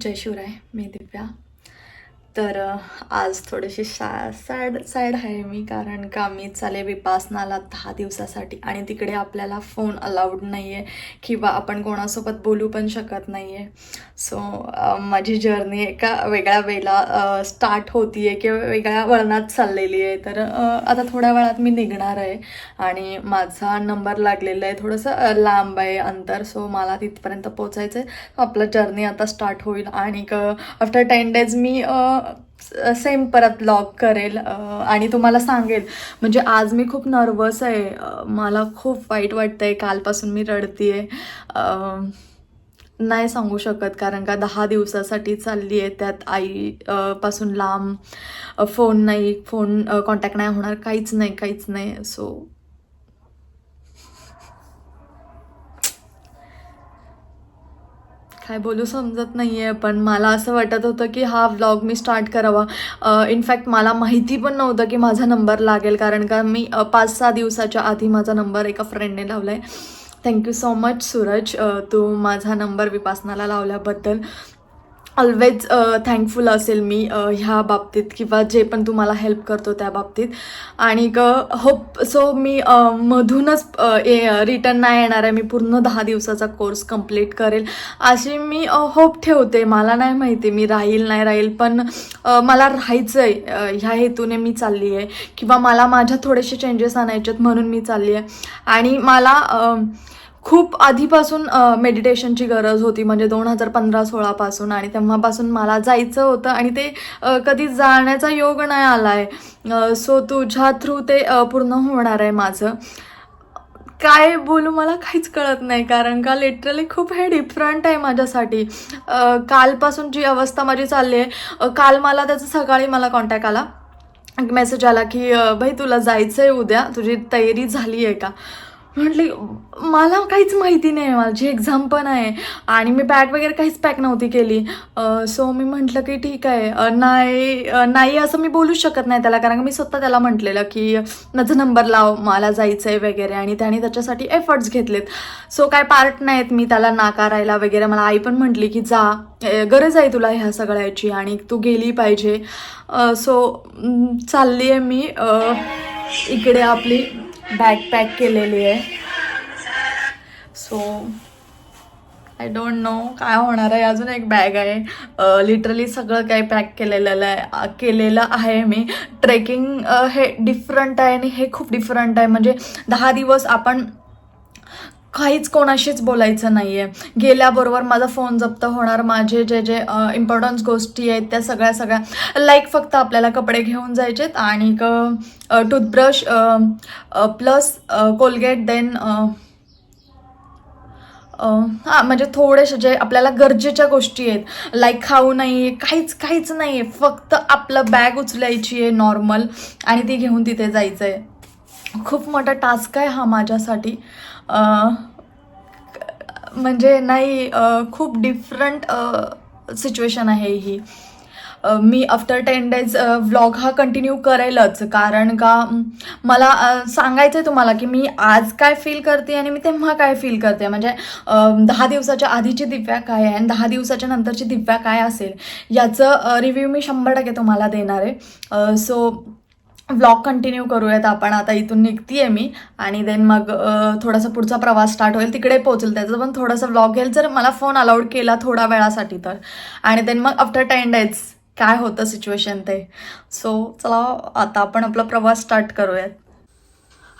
जय शिवराय मी दिव्या. तर आज थोडीशी शा सॅड सॅड आहे मी कारण का मी चाले विपासनाला दहा दिवसासाठी आणि तिकडे आपल्याला फोन अलाउड नाही आहे किंवा आपण कोणासोबत बोलू पण शकत नाही आहे सो माझी जर्नी एका वेगळ्या वेळेला स्टार्ट होती आहे किंवा वेगळ्या वळणात चाललेली आहे तर आता थोड्या वेळात मी निघणार आहे आणि माझा नंबर लागलेला आहे थोडंसं लांब आहे अंतर. सो मला तिथपर्यंत पोचायचं आहे आपलं जर्नी आता स्टार्ट होईल आणि आफ्टर टेन डेज मी सेम परत ब्लॉग करेल आणि तुम्हाला सांगेल. म्हणजे आज मी खूप नर्वस आहे. मला खूप वाईट वाटतं आहे कालपासून मी रडते आहे नाही सांगू शकत कारण का दहा दिवसासाठी चालली आहे. त्यात आई पासून लांब फोन नाही फोन कॉन्टॅक्ट नाही होणार. काहीच नाही काहीच नाही. सो काय बोलू समजत नाही आहे पण मला असं वाटत होतं की हा व्लॉग मी स्टार्ट करावा. इनफॅक्ट मला माहिती पण नव्हतं की माझा नंबर लागेल कारण का मी पाच सहा दिवसाच्या आधी माझा नंबर एका फ्रेंडने लावला आहे thank you so much Suraj तू माझा नंबर विपासनाला लावल्याबद्दल. ऑलवेज थँकफुल uh, असेल मी uh, ह्या बाबतीत किंवा जे पण तुम्हाला हेल्प करतो त्या बाबतीत. आणि uh, होप सो मी मधूनच मधूनच रिटर्न नाही येणार आहे. मी पूर्ण दहा दिवसाचा कोर्स कंप्लीट करेल. अशी मी होप ठेवते. मला नाही माहिती मी राहील नाही राहील पण मला राहायचं आहे ह्या हेतूने मी चालली आहे किंवा मला माझ्या थोडेसे चेंजेस आणायचेत म्हणून मी चालली आहे आणि मला खूप आधीपासून मेडिटेशनची गरज होती. म्हणजे दोन हजार पंधरा सोळापासून आणि तेव्हापासून मला जायचं होतं आणि ते कधी जाण्याचा योग नाही आला आहे सो तुझ्या थ्रू ते पूर्ण होणार आहे माझं. काय बोलू मला काहीच कळत नाही कारण का लिटरली खूप हे डिफरंट आहे माझ्यासाठी. कालपासून जी अवस्था माझी चालली आहे काल मला त्याचा सकाळी मला कॉन्टॅक्ट आला. मेसेज आला की भाई तुला जायचं आहे उद्या. तुझी तयारी झाली आहे का? म्हटली मला काहीच माहिती नाही माझी एक्झाम पण आहे. आणि मी बॅग वगैरे काहीच पॅक नव्हती केली. सो मी म्हटलं की ठीक आहे. नाही नाही असं मी बोलूच शकत नाही त्याला कारण का मी स्वतः त्याला म्हटलेलं की माझा नंबर लाव मला जायचं आहे वगैरे. आणि त्याने त्याच्यासाठी एफर्ट्स घेतलेत. सो काय पार्ट नाहीत मी त्याला नाकारायला वगैरे मला आई पण म्हटली की जा गरज आहे तुला ह्या सगळ्याची आणि तू गेली पाहिजे. सो चालली आहे मी. इकडे आपली बॅग पॅक केलेली आहे. सो आय डोंट नो काय होणार आहे. अजून एक बॅग आहे. लिटरली सगळं काही पॅक केलेलं आहे. केलेलं आहे मी. ट्रेकिंग हे डिफरंट आहे आणि हे खूप डिफरंट आहे. म्हणजे दहा दिवस आपण काहीच कोणाशीच बोलायचं नाही आहे गेल्याबरोबर माझा फोन जप्त होणार माझे जे जे इम्पॉर्टन्स गोष्टी आहेत त्या सगळ्या सगळ्या. लाईक फक्त आपल्याला कपडे घेऊन जायचेत आणि टूथब्रश प्लस कोलगेट देन हां म्हणजे थोडेसे जे आपल्याला गरजेच्या गोष्टी आहेत. लाईक खाऊ नाही आहे काहीच काहीच नाही आहे फक्त आपलं बॅग उचलायची आहे नॉर्मल आणि ती घेऊन तिथे जायचं आहे खूप मोठा टास्क आहे हा माझ्यासाठी. म्हणजे नाही खूप डिफरंट सिच्युएशन आहे ही. मी आफ्टर टेन डेज व्लॉग हा कंटिन्यू करेलच. कारण का मला सांगायचं आहे तुम्हाला की मी आज काय फील करते आणि मी तेव्हा काय फील करते. म्हणजे दहा दिवसाच्या आधीची दिव्या काय आहे आणि दहा दिवसाच्या नंतरची दिव्या काय असेल याचं रिव्ह्यू मी शंभर टक्के तुम्हाला देणार आहे. सो व्लॉग कंटिन्यू करूयात आपण. आता इथून निघतीये मी. आणि देन मग थोडासा पुढचा प्रवास स्टार्ट होईल. तिकडे पोहोचेल त्याचा. पण थोडासा व्लॉग घेईल जर मला फोन अलाउड केला थोड्या वेळासाठी तर. आणि देन मग आफ्टर टेन डेज काय होतं सिच्युएशन ते? सो चला आता आपण आपला प्रवास स्टार्ट करूयात.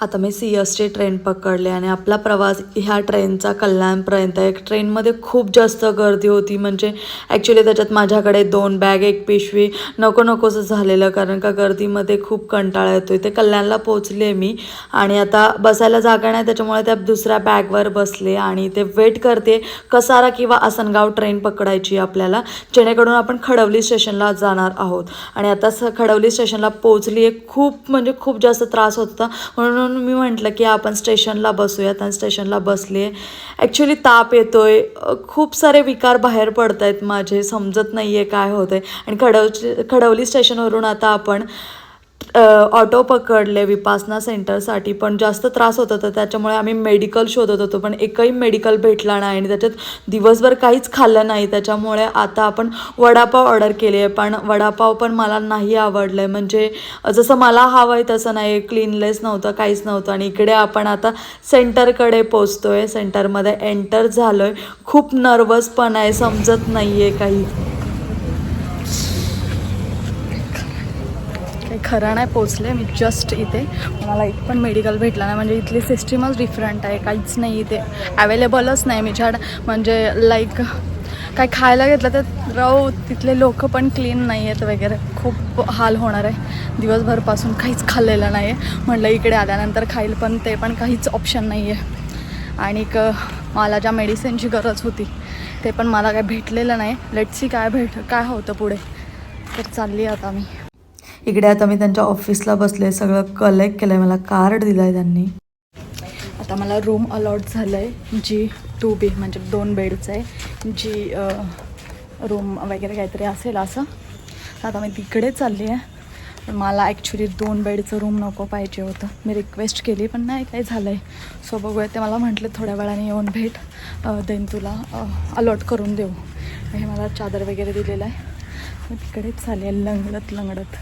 आता मी सी एसची ट्रेन पकडली आणि आपला प्रवास ह्या ट्रेनचा कल्याणपर्यंत. एक ट्रेनमध्ये खूप जास्त गर्दी होती. म्हणजे ॲक्च्युली त्याच्यात माझ्याकडे दोन बॅग एक पिशवी. नको नकोचं झालेलं कारण का गर्दीमध्ये खूप कंटाळा येतो ते कल्याणला पोचले मी आणि आता बसायला जागा नाही त्याच्यामुळे त्या दुसऱ्या बॅगवर बसले आणि ते वेट करते कसारा किंवा आसनगाव ट्रेन पकडायची आपल्याला जेणेकरून आपण खडवली स्टेशनला जाणार आहोत. आणि आता स खडवली स्टेशनला पोचली आहे. खूप म्हणजे खूप जास्त त्रास होत होता. म्हणून मी म्हटलं की आपण स्टेशनला बसूयात आणि स्टेशनला बसले. ॲक्च्युली ताप येतोय. आहे खूप सारे विकार बाहेर पडत आहेत माझे. समजत नाही आहे काय होतं आहे आणि खडव खडवली स्टेशनवरून आता आपण ऑटो पकडले विपासना सेंटरसाठी पण जास्त त्रास होत होता. त्याच्यामुळे आम्ही मेडिकल शोधत होतो. पण एकही मेडिकल भेटला नाही आणि त्याच्यात दिवसभर काहीच खाल्लं नाही. त्याच्यामुळे आता आपण वडापाव ऑर्डर केले आहे पण वडापाव पण मला नाही आवडलं आहे म्हणजे जसं मला हवं आहे तसं नाही. क्लीनलेस नव्हतं काहीच नव्हतं. आणि इकडे आपण आता सेंटरकडे पोचतो आहे सेंटरमध्ये एंटर झालो आहे खूप नर्वस पण आहे. समजत नाही आहे काही. खरं नाही पोचले मी जस्ट इथे. मला एक पण मेडिकल भेटला नाही. म्हणजे इथली सिस्टीमच डिफरंट आहे काहीच नाही इथे. अवेलेबलच नाही मी छान म्हणजे लाईक काय खायला घेतलं तर राव तिथले लोक पण क्लीन नाही आहेत वगैरे. खूप हाल होणार आहे. दिवसभरपासून काहीच खाल्लेलं नाही आहे म्हटलं इकडे आल्यानंतर खाईल पण ते पण काहीच ऑप्शन नाही आहे आणि क मला ज्या मेडिसिनची गरज होती ते पण मला काय भेटलेलं नाही. लेटसी काय भेट काय होतं पुढे. तर चालली आता मी. इकडे आता मी त्यांच्या ऑफिसला बसले सगळं कलेक्ट केलं आहे मला कार्ड दिलं आहे त्यांनी. आता मला रूम अलॉट झालं आहे जी टू बी म्हणजे दोन बेडचं आहे. जी रूम वगैरे काहीतरी असेल असं. आता मी तिकडे चालली आहे. मला ॲक्च्युली दोन बेडचं रूम नको पाहिजे होतं. मी रिक्वेस्ट केली पण नाही काही झालं आहे सो बघूया. ते मला म्हटले थोड्या वेळाने येऊन भेट. देन तुला अलॉट करून देऊ. हे मला चादर वगैरे दिलेलं आहे. मी तिकडेच चालेल आहे लंगडत लंगडत.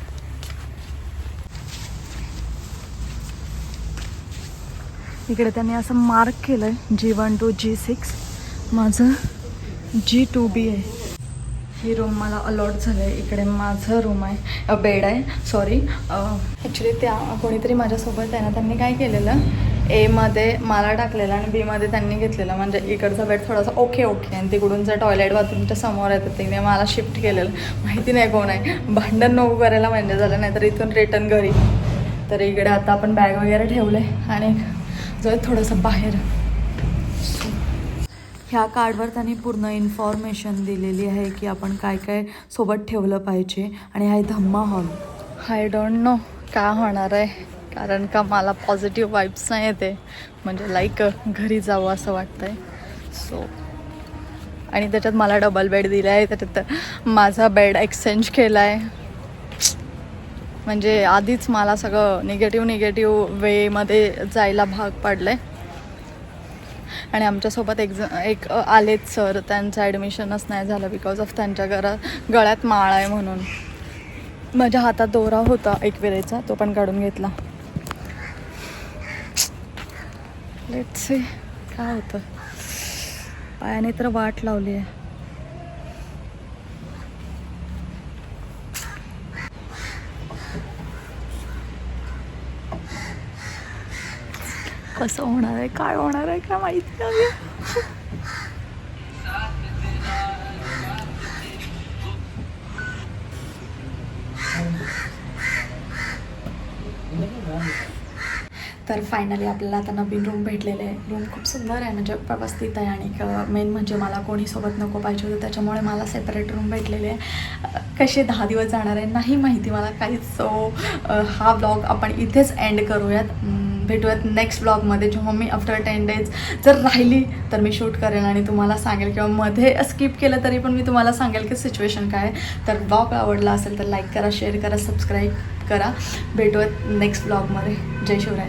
इकडे त्यांनी असं मार्क केलं आहे G one two G six माझं जी टू बी आहे. ही रूम मला अलॉट झालं आहे इकडे माझं रूम आहे. बेड आहे. सॉरी ॲक्च्युली त्या कोणीतरी माझ्यासोबत आहे ना त्यांनी काय केलेलं? एमध्ये मला टाकलेलं आणि बीमध्ये त्यांनी घेतलेलं. म्हणजे इकडचा बेड थोडासा ओके ओके आणि तिकडून जर टॉयलेट बाथरूमच्या समोर येतं तिने मला शिफ्ट केलेलं. माहिती नाही कोण आहे. भांडण नको करायला म्हणजे झालं नाही तर इथून रिटर्न घरी. तर इकडे आता आपण बॅग वगैरे ठेवले आणि जाऊ थोडंसं बाहेर. ह्या कार्डवर त्यांनी पूर्ण इन्फॉर्मेशन दिलेली आहे की आपण काय काय सोबत ठेवलं पाहिजे आणि हा आहे Dhamma hall. I don't know काय होणार आहे कारण का मला पॉझिटिव्ह वाईब्स नाही येते. म्हणजे लाईक घरी जावं असं वाटतंय. सो आणि त्याच्यात मला डबल बेड दिला आहे त्याच्यात माझा बेड एक्सचेंज केला आहे म्हणजे आधीच मला सगळं निगेटिव्ह निगेटिव्ह वेमध्ये जायला भाग पडलं आहे आणि आमच्यासोबत एक ज एक आलेत सर. त्यांचं ॲडमिशनच नाही झालं बिकॉज ऑफ त्यांच्या घरात गळ्यात माळ आहे म्हणून. माझ्या हातात दोरा होता एक वेळेचा तो पण काढून घेतला. लेट से काय होतं? पायाने तर वाट लावली आहे. कसं होणार आहे? काय होणार आहे? काय माहिती नाही तर फायनली आपल्याला आता नवीन रूम भेटलेले आहे. रूम खूप सुंदर आहे म्हणजे व्यवस्थित आहे आणि मेन म्हणजे मला कोणी सोबत नको पाहिजे होतं त्याच्यामुळे मला सेपरेट रूम भेटलेले आहे. कसे दहा दिवस जाणार आहे नाही माहिती मला काहीच. सो हा ब्लॉग आपण इथेच एंड करूयात. भेटूयात नेक्स्ट ब्लॉगमध्ये जेव्हा मी आफ्टर टेन डेज जर राहिली तर मी शूट करेन आणि तुम्हाला सांगेल. किंवा मध्ये स्किप केलं तरी पण मी तुम्हाला सांगेल की सिच्युएशन काय आहे. तर ब्लॉग आवडला असेल तर लाईक करा शेअर करा सबस्क्राईब करा. भेटूयात नेक्स्ट ब्लॉगमध्ये जय शिवराय.